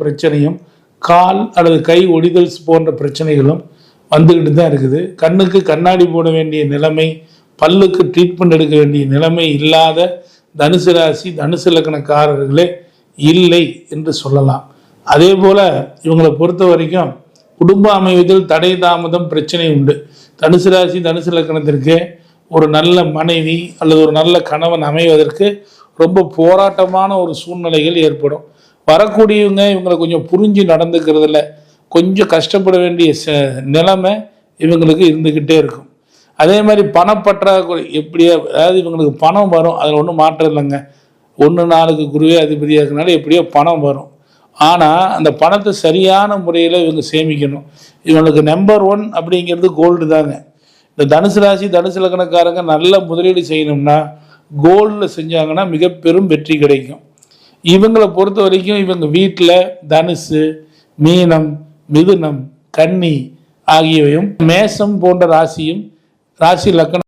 பிரச்சனையும் கால் அல்லது கை ஒடிதல் போன்ற பிரச்சனைகளும் வந்துக்கிட்டு தான் இருக்குது. கண்ணுக்கு கண்ணாடி போட வேண்டிய நிலைமை பல்லுக்கு ட்ரீட்மெண்ட் எடுக்க வேண்டிய நிலைமை இல்லாத தனுசு ராசி தனுசு லக்கணக்காரர்களே இல்லை என்று சொல்லலாம். அதே போல் இவங்களை பொறுத்த வரைக்கும் குடும்ப அமைவதில் தடை தாமதம் பிரச்சனை உண்டு. தனுசு ராசி தனுசு லக்கணத்திற்கு ஒரு நல்ல மனைவி அல்லது ஒரு நல்ல கணவன் அமைவதற்கு ரொம்ப போராட்டமான ஒரு சூழ்நிலைகள் ஏற்படும். வரக்கூடியவங்க இவங்களை கொஞ்சம் புரிஞ்சு நடந்துக்கிறதுல கொஞ்சம் கஷ்டப்பட வேண்டிய ச நிலைமை இவங்களுக்கு இருந்துக்கிட்டே இருக்கும். அதே மாதிரி பணப்பற்றாக்குறை எப்படியா அதாவது இவங்களுக்கு பணம் வரும் அதில் ஒன்றும் மாற்றம் இல்லைங்க. ஒன்று நாளுக்கு குருவே அதிபதியாக இருக்கனால எப்படியோ பணம் வரும். ஆனால் அந்த பணத்தை சரியான முறையில் இவங்க சேமிக்கணும். இவங்களுக்கு நம்பர் ஒன் அப்படிங்கிறது கோல்டு தாங்க. இந்த தனுசு ராசி தனுசு லக்கணக்காரங்க நல்ல முதலீடு செய்யணும்னா கோல்டில் செஞ்சாங்கன்னா மிக பெரும் வெற்றி கிடைக்கும். இவங்களை பொறுத்த வரைக்கும் இவங்க வீட்டில் தனுசு மீனம் மிதுனம் கன்னி ஆகியவையும் மேசம் போன்ற ராசியும் ராசி லக்கணம்